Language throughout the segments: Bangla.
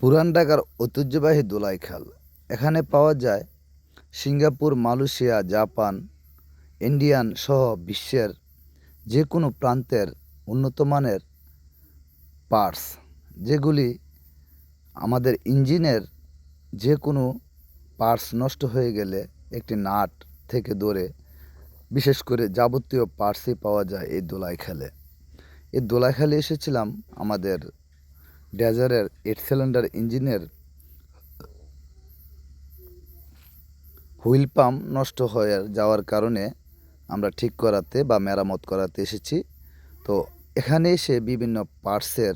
পুরান ঢাকার ঐতিহ্যবাহী দোলাইখাল এখানে পাওয়া যায় সিঙ্গাপুর, মালয়েশিয়া, জাপান, ইন্ডিয়ান সহ বিশ্বের যে কোনো প্রান্তের উন্নতমানের পার্টস, যেগুলি আমাদের ইঞ্জিনের যে কোনো পার্টস নষ্ট হয়ে গেলে একটি নাট থেকে ধরে বিশেষ করে যাবতীয় পার্টসই পাওয়া যায় এই দোলাইখালে এই দোলাইখালে এসেছিলাম আমাদের ডেজারের এইট সিলিন্ডার ইঞ্জিনের হুইল পাম্প নষ্ট হয়ে যাওয়ার কারণে আমরা ঠিক করাতে বা মেরামত করাতে এসেছি। তো এখানে এসে বিভিন্ন পার্টসের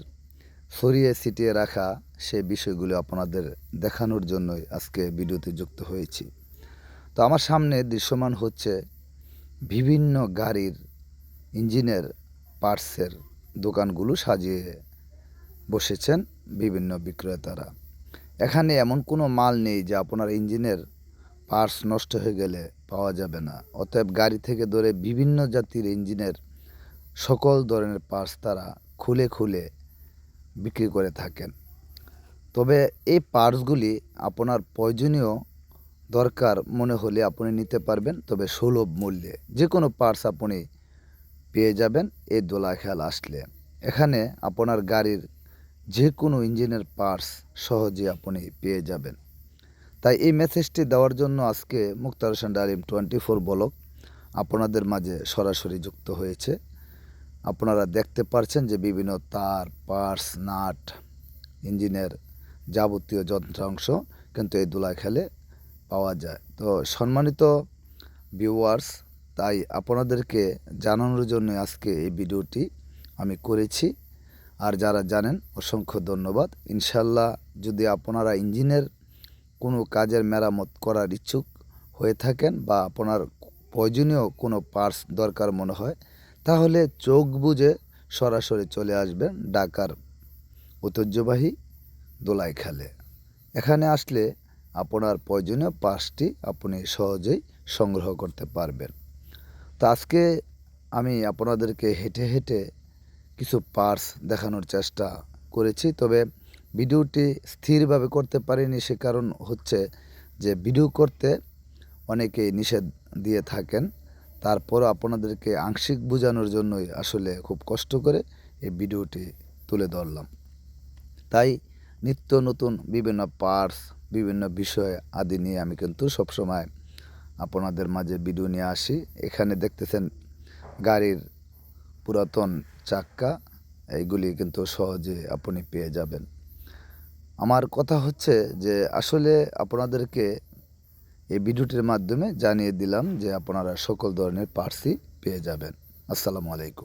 সরিয়ে ছিটিয়ে রাখা সে বিষয়গুলো আপনাদের দেখানোর জন্যই আজকে ভিডিওতে যুক্ত হয়েছি। তো আমার সামনে দৃশ্যমান হচ্ছে বিভিন্ন গাড়ির ইঞ্জিনের পার্টসের দোকানগুলো সাজিয়ে বসেছেন বিভিন্ন বিক্রেতারা। এখানে এমন কোনো মাল নেই যে আপনার ইঞ্জিনের পার্টস নষ্ট হয়ে গেলে পাওয়া যাবে না। অতএব গাড়ি থেকে ধরে বিভিন্ন জাতির ইঞ্জিনের সকল ধরনের পার্টস তারা খুলে খুলে বিক্রি করে থাকেন। তবে এই পার্টসগুলি আপনার প্রয়োজনীয় দরকার মনে হলে আপনি নিতে পারবেন, তবে সুলভ মূল্যে যে কোনো পার্টস আপনি পেয়ে যাবেন, এই দোলা খেয়াল আসলে। এখানে আপনার গাড়ির যে কোনো ইঞ্জিনের পার্টস সহজে আপনি পেয়ে যাবেন। তাই এই মেসেজটি দেওয়ার জন্য আজকে মুক্তার হোসেন ডালিম টোয়েন্টি ফোর বলক আপনাদের মাঝে সরাসরি যুক্ত হয়েছে। আপনারা দেখতে পারছেন যে বিভিন্ন তার পার্টস নাট, ইঞ্জিনের যাবতীয় যন্ত্রাংশ কিন্তু এই দোলা খেলে পাওয়া যায়। তো সম্মানিত ভিউয়ার্স তাই আপনাদেরকে জানানোর জন্য আজকে এই ভিডিওটি আমি করেছি। আর যারা জানেন, অসংখ্য ধন্যবাদ। ইনশাল্লাহ যদি আপনারা ইঞ্জিনের কোনো কাজের মেরামত করার ইচ্ছুক হয়ে থাকেন বা আপনার প্রয়োজনীয় কোনো পার্টস দরকার মনে হয়, তাহলে চোখ বুঝে সরাসরি চলে আসবেন ঢাকার ঐতিহ্যবাহী দোলাই দোলাইখালে। এখানে আসলে আপনার প্রয়োজনীয় পার্টসটি আপনি সহজেই সংগ্রহ করতে পারবেন। তো আজকে আমি আপনাদেরকে হেঁটে হেঁটে কিছু পার্স দেখানোর চেষ্টা করেছি, তবে ভিডিওটি স্থিরভাবে করতে পারিনি সে কারণ হচ্ছে যে ভিডিও করতে অনেকেই নিষেধ দিয়ে থাকেন। তারপরও আপনাদেরকে আংশিক বোঝানোর জন্যই আসলে খুব কষ্ট করে এই ভিডিওটি তুলে ধরলাম। তাই নিত্য নতুন বিভিন্ন পার্স বিভিন্ন বিষয় আদি নিয়ে আমি কিন্তু সবসময় আপনাদের মাঝে ভিডিও নিয়ে আসি। এখানে দেখতেছেন গাড়ির পুরাতন চাক্কা, এইগুলি কিন্তু সহজে আপনি পেয়ে যাবেন। আমার কথা হচ্ছে যে, আসলে আপনাদেরকে এই ভিডিওটির মাধ্যমে জানিয়ে দিলাম যে, আপনারা সকল ধরনের পার্সি পেয়ে যাবেন। আসসালামু আলাইকুম।